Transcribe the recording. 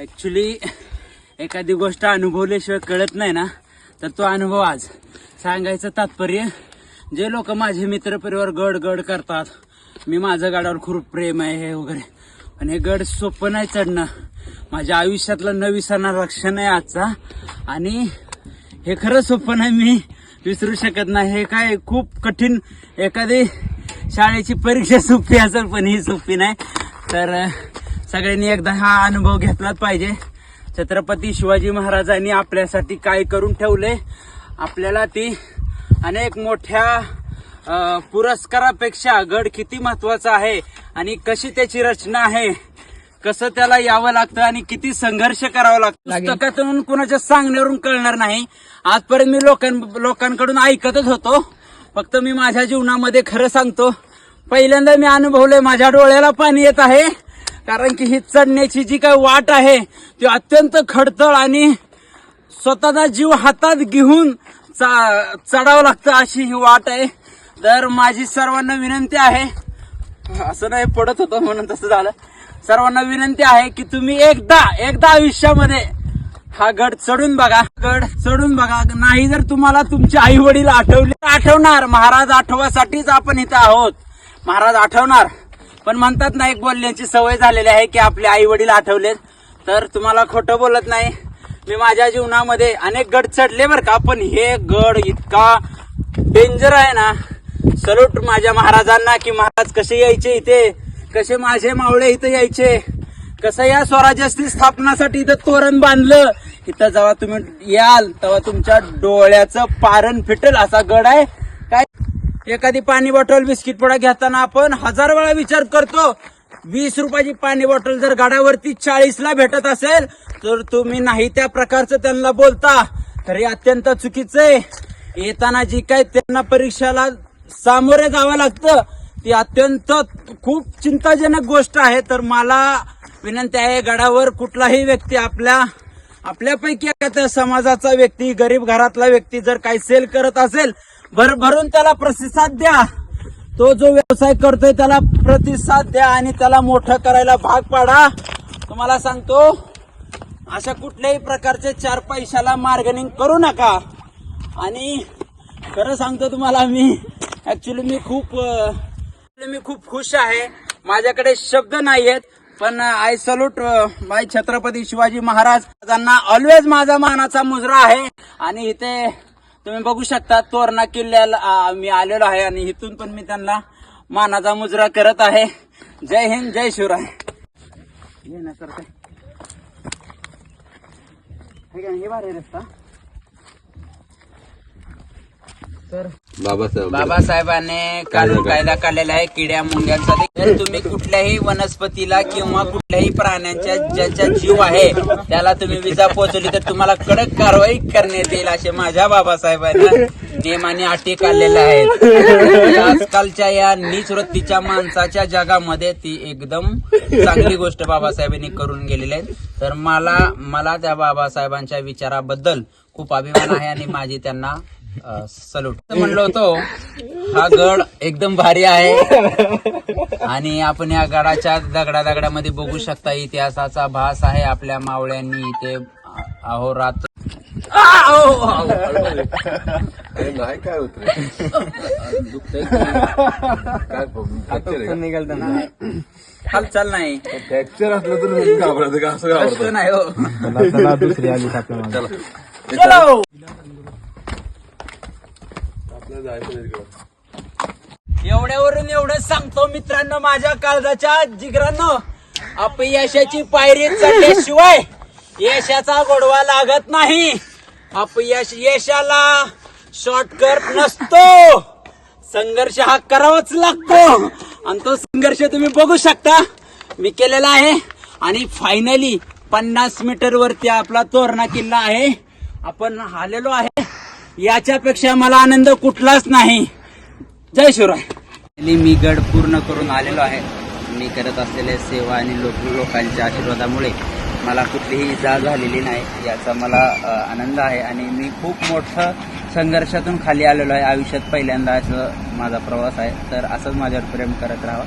Actually एखादी गोष्ट अनुभवल्याशिवाय कळत नाही ना. तर तो अनुभव आज. सांगायचं तात्पर्य जे लोक माझे मित्रपरिवार गड गड करतात मी माझं गडावर खूप प्रेम आहे हे वगैरे. पण हे गड सोपं नाही चढणं. माझ्या आयुष्यातला न विसरणारा क्षण आहे आजचा. आणि हे खरं सोपं नाही मी विसरू शकत नाही. हे काय खूप कठीण एखादी शाळेची परीक्षा सोपी असेल पण ही सोपी नाही. तर सगळ्यांनी एकदा हा अनुभव घेतलाच पाहिजे. छत्रपती शिवाजी महाराजांनी आपल्यासाठी काय करून ठेवले? आपल्याला ती अनेक मोठ्या पुरस्कारापेक्षा गड किती महत्त्वाचा आहे आणि कशी त्याची रचना आहे? कसं त्याला यावं लागतं आणि किती संघर्ष करावा लागतो? पुस्तकातून कुणाच्या सांगण्यावरून कळणार नाही. आजपर्यंत मी लोकां लोकांकडून ऐकतच होतो. फक्त मी माझ्या जीवनामध्ये खरं सांगतो. पहिल्यांदा मी अनुभवलंय माझ्या डोळ्याला पाणी येत आहे. कारण की ही चढण्याची जी काही वाट आहे ती अत्यंत खडतळ आणि स्वतःचा जीव हातात घेऊन चा- चढावं लागतं अशी ही वाट आहे. तर माझी सर्वांना विनंती आहे असं नाही पडत होतं म्हणून तसं झालं. सर्वांना विनंती आहे की तुम्ही एकदा एकदा आयुष्यामध्ये हा गड चढून बघा. गड चढून बघा. नाही जर तुम्हाला तुमचे आई वडील आठवले आठवणार. महाराज आठवासाठीच आपण इथं आहोत. महाराज आठवणार. पण म्हणतात ना एक बोलण्याची सवय झालेली आहे की आपले आई वडील आठवलेत. तर तुम्हाला खोटं बोलत नाही. मी माझ्या जीवनामध्ये अनेक गड चढले बरं का पण हे गड इतका डेंजर आहे ना. सलूट माझ्या महाराजांना की महाराज कसे यायचे इथे? कसे माझे मावळे इथं यायचे? कसं या स्वराज्याची स्थापनासाठी इथं तोरण बांधलं? इथं जेव्हा तुम्ही याल तेव्हा तुमच्या डोळ्याचं पारण फिटेल असा गड आहे. काय एखादी पाणी बॉटल बिस्किट पुडा घेताना आपण हजार वेळा विचार करतो वीस रुपयाची पाणी बॉटल जर गाड्यावरती चाळीसला भेटत असेल तर तुम्ही नाही त्या प्रकारचं त्यांना बोलता. तर हे अत्यंत चुकीचं आहे. येताना जी काय त्यांना परीक्षेला सामोरे जावं लागतं ती अत्यंत खूप चिंताजनक गोष्ट आहे. तर मला विनंती आहे गडावर कुठलाही व्यक्ती आपल्या आपल्यापैकी एखाद्या समाजाचा व्यक्ती गरीब घरातला व्यक्ती जर काही सेल करत असेल भरभरून त्याला प्रतिसाद द्या. तो जो व्यवसाय करतोय त्याला प्रतिसाद द्या आणि त्याला मोठं करायला भाग पाडा. तुम्हाला सांगतो अशा कुठल्याही प्रकारचे चार पैशाला मार्गनिंग करू नका. आणि खरं सांगतो तुम्हाला मी ऍक्च्युली मी खूप मी खूप खुश आहे. माझ्याकडे शब्द नाही आहेत पण I salute my Chhatrapati Shivaji Maharaj. यांना ऑलवेज माझा मानाचा मुजरा आहे. आणि इथे तुम्ही बघू शकता तोरणा किल्ल्याला मी आलेलो आहे आणि इथून पण मी त्यांना मानाचा मुजरा करत आहे. जय हिंद जय शिवराय. हे ना करते. हे भारी रस्ता. तर बाबासाहेब बाबासाहेबांनी कानून कायदा काढलेला आहे किड्या मुंग्यांचा. जर तुम्ही कुठल्याही वनस्पतीला किंवा कुठल्याही प्राण्यांच्या ज्याचा जीव आहे त्याला तुम्ही विजा पोहोचवली तर तुम्हाला कडक कारवाई करण्यात येईल असे माझ्या बाबासाहेबांना नियमाने अटी काढलेल्या आहेत. आजकालच्या या नीच वृत्तीच्या माणसाच्या जगामध्ये ती एकदम चांगली गोष्ट बाबासाहेबांनी करून गेलेली आहे. तर मला मला त्या बाबासाहेबांच्या विचाराबद्दल खूप अभिमान आहे आणि माझी त्यांना सल्यूट म्हणलो होतो हा गड एकदम भारी आहे. आणि आपण या गडाच्या दगडा दगडामध्ये बघू शकता इतिहासाचा भास आहे आपल्या मावळ्यांनी इथे अहोरात अरे नाही काय होत हालचाल नाही. फ्रॅक्चर असलं तर का? असं घाबरत. नाही हो. चला दुसरी आली आपल्या मागे. चलो! आपल्याला जायचं तिकडं. एवढ्यावरून एवढं सांगतो मित्रांनो माझ्या काळजाच्या जिगरांनो. अपयशाची पायरी चढल्याशिवाय यशाचा गोडवा लागत नाही. अपयश यशाला शॉर्टकट नसतो. संघर्ष हा करावाच लागतो. आणि तो संघर्ष तुम्ही बघू शकता. मी केलेला आहे. आणि फायनली पन्नास मीटर वरती आपला तोरणा किल्ला आहे. आपण आलेलो आहे. याच्यापेक्षा मला आनंद कुठलाच नाही. जय शिवराय. मी गड पूर्ण करून आलेलो आहे. मी करत असलेल्या सेवा आणि लोक लोकांच्या आशीर्वादामुळे मला कुठलीही इजा झालेली नाही. याचा मला आनंद आहे आणि मी खूप मोठं संघर्षातून खाली आलेलो आहे. आयुष्यात पहिल्यांदा असं माझा प्रवास आहे. तर असंच माझ्यावर प्रेम करत राहा